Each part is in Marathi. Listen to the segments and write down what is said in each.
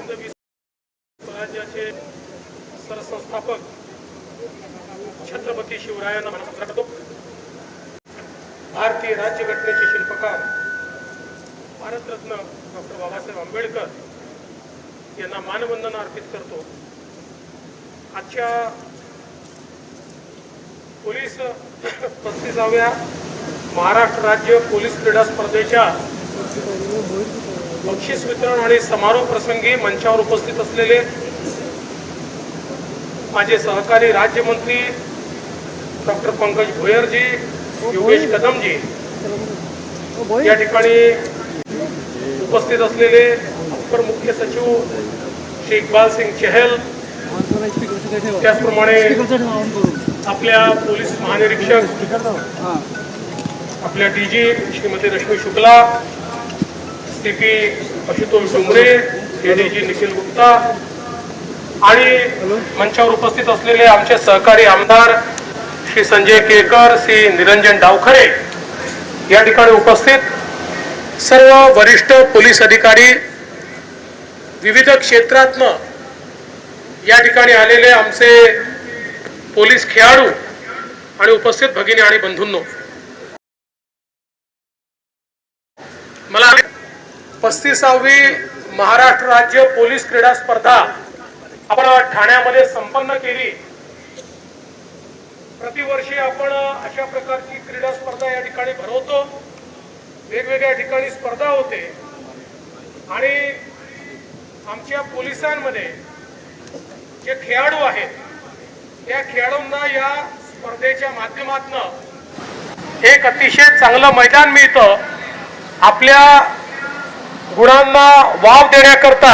हिंद वि- स्वराज्याचे सरसंस्थापक छत्रपती शिवरायांना नमस्कार करतो भारतीय राज्यघटनेचे शिल्पकार भारतरत्न डॉक्टर बाबासाहेब आंबेडकर यांना मानवंदना अर्पित करतो. आजच्या पोलीस पस्तीसाव्या महाराष्ट्र राज्य पोलीस क्रीडा स्पर्धेच्या बक्षीस वितरण आणि समारोह प्रसंगी मंचावर उपस्थित असलेले माझे सहकारी राज्यमंत्री डॉक्टर पंकज भोयरजी योगेश कदमजी या ठिकाणी उपस्थित असलेले अपर मुख्य सचिव श्री इक्बाल सिंग चहल त्याचप्रमाणे आपल्या पोलीस महानिरीक्षक आपल्या DG Shrimati Rashmi Shukla C P Ashutosh Dongre ADG Nikhil Gupta आणि मंचावर उपस्थित असलेले आमचे सहकारी आमदार श्री संजय केळकर श्री निरंजन डावखरे या ठिकाणी उपस्थित. सर्व वरिष्ठ पोलीस अधिकारी विविध क्षेत्रातनं या ठिकाणी आलेले आमचे पोलीस खेळाडू आणि उपस्थित भगिनी आणि बंधूंनो. मला पस्तीसावी महाराष्ट्र राज्य पोलीस क्रीडा स्पर्धा आपण ठाण्यामध्ये संपन्न केली. प्रतिवर्षी आपण अशा प्रकारची क्रीडा स्पर्धा या ठिकाणी भरवतो. वेगवेगळ्या ठिकाणी स्पर्धा होते. आणि आमच्या पोलिसांमध्ये जे खेळाडू आहेत त्या खेळाडूंना या स्पर्धेच्या माध्यमातून एक अतिशय चांगलं मैदान मिळतं. आपल्या गुणांना वाव देण्याकरता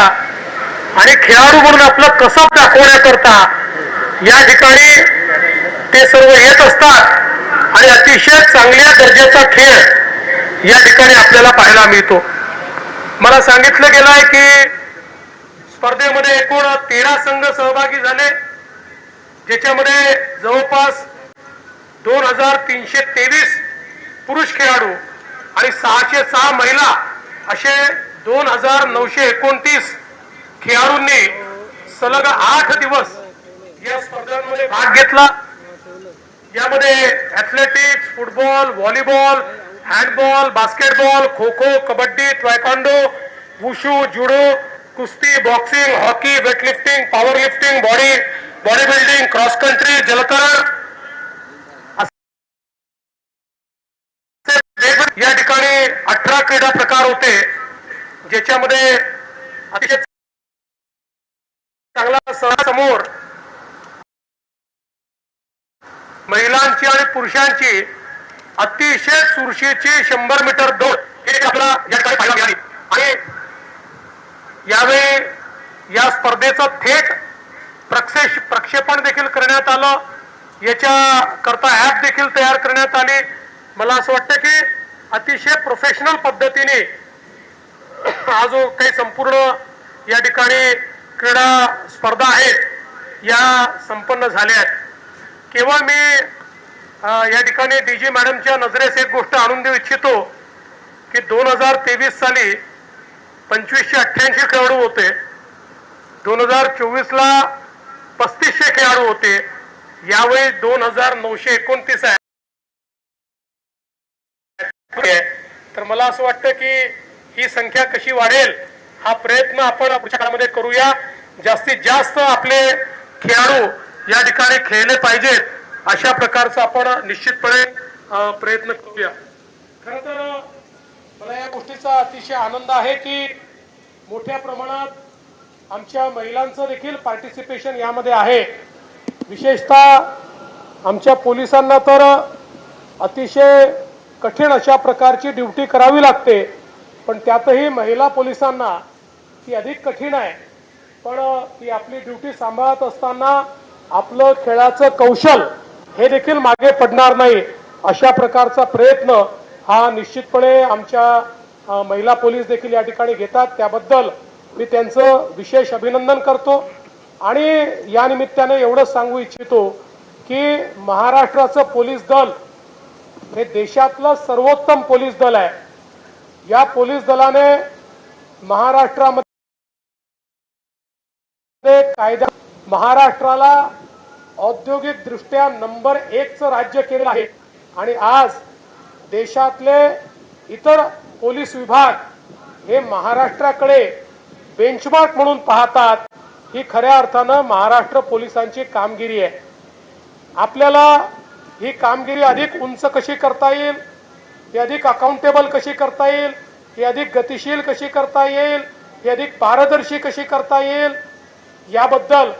आणि खेळाडू म्हणून आपलं कसब दाखवण्याकरता या ठिकाणी ते सर्व येत असतात. आणि अतिशय चांगल्या दर्जाचा खेळ या ठिकाणी आपल्याला पाहायला मिळतो. मला सांगितलं गेलं आहे की स्पर्धेमध्ये एकूण तेरा संघ सहभागी झाले. ज्याच्यामध्ये जवळपास दोन हजार तीनशे तेवीस पुरुष खेळाडू आणि सहाशे सहा महिला असे दोन हजार नऊशे एकोणतीस खेळाडूंनी सलग आठ दिवस या स्पर्धांमध्ये भाग घेतला. यामध्ये athletics football volleyball handball basketball kho kho kabaddi taekwondo wushu judo कुस्ती boxing hockey weightlifting power lifting body body building cross country जलतरण या ठिकाणी अठरा क्रीडा प्रकार होते. ज्याच्यामध्ये अतिशय चांगला समोर महिलांची आणि पुरुषांची अतिशय चुरशीची शंभर मीटर दौड हे आपल्याला या ठिकाणी पाहायला मिळाली. आणि यावेळी या स्पर्धेचं थेट प्रक्षेश प्रक्षेपण देखील करण्यात आलं. याच्या करता ऍप देखील तयार करण्यात आली. मला असं वाटतं की अतिशय प्रोफेशनल पद्धतीने हा जो काही संपूर्ण या ठिकाणी क्रीडा स्पर्धा आहेत या संपन्न झाल्या आहेत. केवळ मी या ठिकाणी डी जी मॅडमच्या नजरेस एक गोष्ट आणून देऊ इच्छितो की दोन हजार तेवीस साली पंचवीसशे अठ्ठ्याऐंशी खेळाडू होते दोन हजार चोवीसला पस्तीसशे खेळाडू होते यावेळी दोन हजार नऊशे एकोणतीस आहे. तर मला असं वाटतं की ही संख्या कशी वाढेल हा प्रयत्न आपण पुढच्या काळामध्ये करूया. जास्तीत जास्त आपले खेळाडू या ठिकाणी खेळले पाहिजेत अशा प्रकारचा आपण निश्चितपणे प्रयत्न करूया. खर तर मला या गोष्टीचा अतिशय आनंद आहे की मोठ्या प्रमाणात आमच्या महिलांचं देखील पार्टिसिपेशन यामध्ये आहे. विशेषतः आमच्या पोलिसांना तर अतिशय कठीण अशा प्रकारची ड्युटी करावी लागते. पण त्यातही महिला पोलिसांना ती अधिक कठीण आहे. पण ती आपली ड्युटी सांभाळत असताना आपलं खेळाचं कौशल हे देखील मागे पडणार नाही अशा प्रकारचा प्रयत्न हा निश्चितपणे आमच्या महिला पोलीस देखील या ठिकाणी घेतात. त्याबद्दल मी त्यांचं विशेष अभिनंदन करतो. आणि या निमित्ताने एवढंच सांगू इच्छितो की महाराष्ट्राचं पोलीस दल हे देशातलं सर्वोत्तम पोलीस दल आहे. या पोलीस दलाने महाराष्ट्रामध्ये कायदा महाराष्ट्राला औद्योगिक दृष्ट्या नंबर एकचं राज्य केलं आहे. आणि आज देशातले इतर पोलीस विभाग हे महाराष्ट्राकडे बेंचमार्क म्हणून पाहतात. ही खऱ्या अर्थानं महाराष्ट्र पोलिसांची कामगिरी आहे. आपल्याला ही कामगिरी अधिक उंच कशी करता येईल? ही अधिक अकाउंटेबल कशी करता येईल? ही अधिक गतिशील कशी करता येईल? ही अधिक पारदर्शी कशी करता येईल? याबद्दल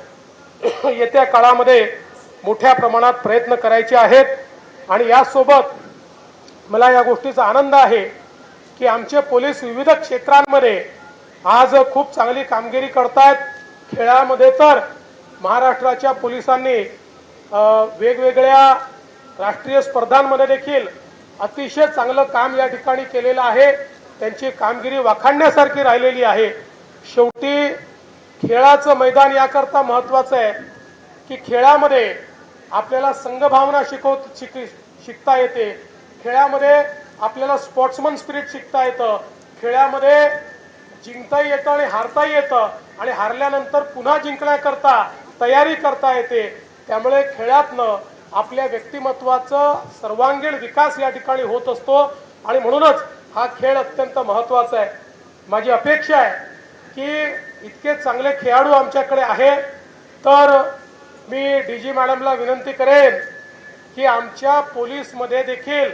येत्या काळामध्ये मोठ्या प्रमाणात प्रयत्न करायचे आहेत. आणि यासोबत मला या गोष्टीचा आनंद आहे की आमचे पोलीस विविध क्षेत्रांमध्ये आज खूप चांगली कामगिरी करतायत. खेळामध्ये तर महाराष्ट्राच्या पोलिसांनी वेगवेगळ्या राष्ट्रीय स्पर्धांमध्ये देखील अतिशय चांगलं काम या ठिकाणी केलेलं आहे. त्यांची कामगिरी वाखाणण्यासारखी राहिलेली आहे. शेवटी खेळाचं मैदान याकरता महत्वाचं आहे की खेळामध्ये आपल्याला संघभावना शिकव शिक शिकता येते. खेळामध्ये आपल्याला स्पोर्ट्समन स्पिरिट शिकता येतं. खेळामध्ये जिंकताही येतं आणि हारताही येतं. आणि हारल्यानंतर पुन्हा जिंकण्याकरता तयारी करता येते. त्यामुळे खेळातनं आपल्या व्यक्तिमत्वाचं सर्वांगीण विकास या ठिकाणी होत असतो. आणि म्हणूनच हा खेळ अत्यंत महत्त्वाचा आहे. माझी अपेक्षा आहे की इतके चांगले खेळाडू आमच्याकडे आहे. तर मी डी जी मॅडमला विनंती करेन की आमच्या पोलीसमध्ये देखील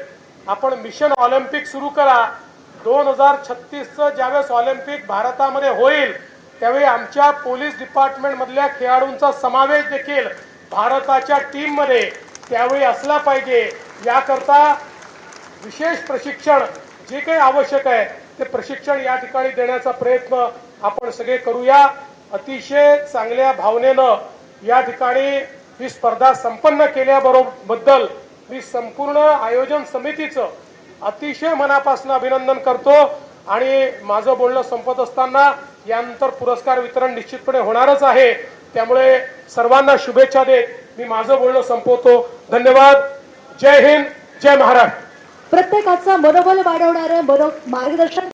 आपण मिशन ऑलिम्पिक सुरू करा. दोन हजार छत्तीसचं ज्यावेळेस ऑलिम्पिक भारतामध्ये होईल त्यावेळी आमच्या पोलीस डिपार्टमेंटमधल्या खेळाडूंचा समावेश देखील भारताच्या टीममध्ये त्यावेळी असला पाहिजे. याकरता विशेष प्रशिक्षण जे काही आवश्यक आहे ते प्रशिक्षण या ठिकाणी देण्याचा प्रयत्न आपण सगळे करूया. अतिशय चांगल्या भावनेनं या ठिकाणी ही स्पर्धा संपन्न केल्याबरोबद्दल मी संपूर्ण आयोजन समितीचं अतिशय मनापासून अभिनंदन करतो आणि माझं बोलणं संपत असताना यानंतर पुरस्कार वितरण निश्चितपणे होणारच आहे. त्यामुळे सर्वांना शुभेच्छा देत मी माझं बोलणं संपवतो. धन्यवाद. जय हिंद. जय महाराष्ट्र. प्रत्येकाचं मनोबल वाढवणारं मनो मार्गदर्शन